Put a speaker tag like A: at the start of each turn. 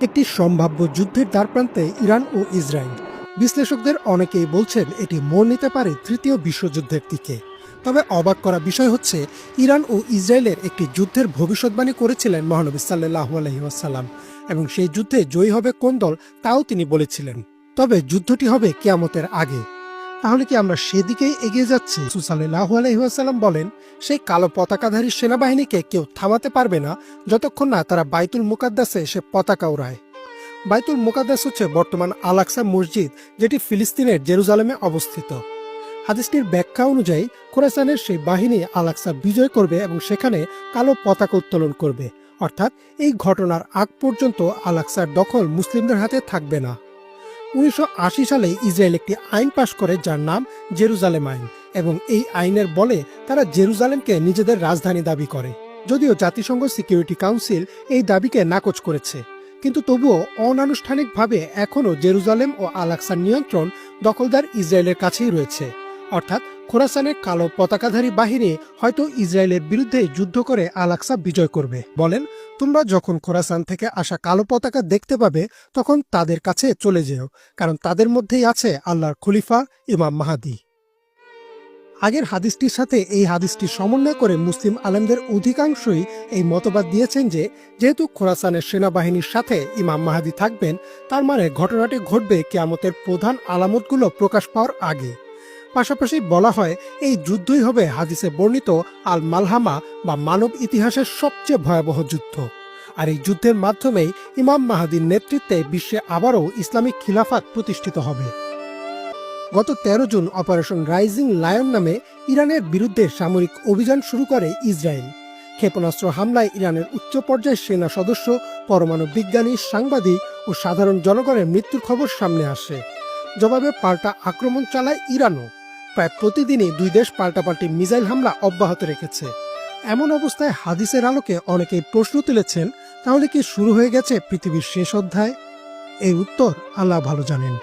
A: একটি সম্ভাব্য যুদ্ধের দ্বারপ্রান্তে ইরান ও ইসরায়েল। বিশ্লেষকদের অনেকেই বলছেন এটি মোড় নিতে পারে তৃতীয় বিশ্বযুদ্ধের দিকে। তবে অবাক করা বিষয় হচ্ছে, ইরান ও ইসরায়েলের একটি যুদ্ধের ভবিষ্যৎবাণী করেছিলেন মহানবী সাল্লাহ আলহিহাসাল্লাম এবং সেই যুদ্ধে জয়ী হবে কোন দল তাও তিনি বলেছিলেন। তবে যুদ্ধটি হবে কেয়ামতের আগে। তাহলে কি আমরা সেদিকেই এগিয়ে যাচ্ছি? আলহিহাসাল্লাম বলেন, সেই কালো পতাকাধারী সেনাবাহিনীকে কেউ থামাতে পারবে না যতক্ষণ না তারা বাইতুল মুকাদ্দাসে সে পতাকা উড়ায়। বাইতুল মুকাদ্দাস হচ্ছে বর্তমান আলাক্সা মসজিদ, যেটি ফিলিস্তিনের জেরুজালেমে অবস্থিত। হাদিসটির ব্যাখ্যা অনুযায়ী, খোরাসানের সেই বাহিনী আলাক্সা বিজয় করবে এবং সেখানে কালো পতাকা উত্তোলন করবে। অর্থাৎ এই ঘটনার আগ পর্যন্ত আলাক্সার দখল মুসলিমদের হাতে থাকবে না। উনিশশো আশি সালে ইসরায়েল একটি আইন পাশ করে যার নাম জেরুজালেম আইন এবং এই আইনের বলে তারা জেরুজালেমকে নিজেদের রাজধানী দাবি করে। যদিও জাতিসংঘ সিকিউরিটি কাউন্সিল এই দাবিকে নাকচ করেছে, কিন্তু তবুও অনানুষ্ঠানিকভাবে এখনও জেরুজালেম ও আলাক্সার নিয়ন্ত্রণ দখলদার ইসরায়েলের কাছেই রয়েছে। অর্থাৎ খোরাসানের কালো পতাকাধারী বাহিনী হয়তো ইসরায়েলের বিরুদ্ধে যুদ্ধ করে আলাক্সা বিজয় করবে। বলেন, তোমরা যখন খোরাসান থেকে আসা কালো পতাকা দেখতে পাবে, তখন তাদের কাছে চলে যেও, কারণ তাদের মধ্যেই আছে আল্লাহর খলিফা ইমাম মাহাদি। আগের হাদিসটির সাথে এই হাদিসটি সমন্বয় করে মুসলিম আলেমদের অধিকাংশই এই মতবাদ দিয়েছেন যে, যেহেতু খোরাসানের সেনাবাহিনীর সাথে ইমাম মাহাদি থাকবেন, তার মানে ঘটনাটি ঘটবে কেয়ামতের প্রধান আলামতগুলো প্রকাশ পাওয়ার আগে। পাশাপাশি বলা হয় এই যুদ্ধই হবে হাদিসে বর্ণিত আল মালহামা বা মানব ইতিহাসের সবচেয়ে ভয়াবহ যুদ্ধ। আর এই যুদ্ধের মাধ্যমেই ইমাম মাহাদির নেতৃত্বে বিশ্বে আবারও ইসলামিক খিলাফাত প্রতিষ্ঠিত হবে। গত তেরো জুন অপারেশন রাইজিং লায়ন নামে ইরানের বিরুদ্ধে সামরিক অভিযান শুরু করে ইসরায়েল। ক্ষেপণাস্ত্র হামলায় ইরানের উচ্চ পর্যায়ের সেনা সদস্য, পরমাণু বিজ্ঞানী, সাংবাদিক ও সাধারণ জনগণের মৃত্যুর খবর সামনে আসে। জবাবে পাল্টা আক্রমণ চালায় ইরানও। প্রায় প্রতিদিনই দুই দেশ পাল্টাপাল্টি মিসাইল হামলা অব্যাহত রেখেছে। এমন অবস্থায় হাদিসের আলোকে অনেকেই প্রশ্ন তুলেছেন, তাহলে কি শুরু হয়ে গেছে পৃথিবীর শেষ অধ্যায়? এই উত্তর আল্লাহ ভালো জানেন।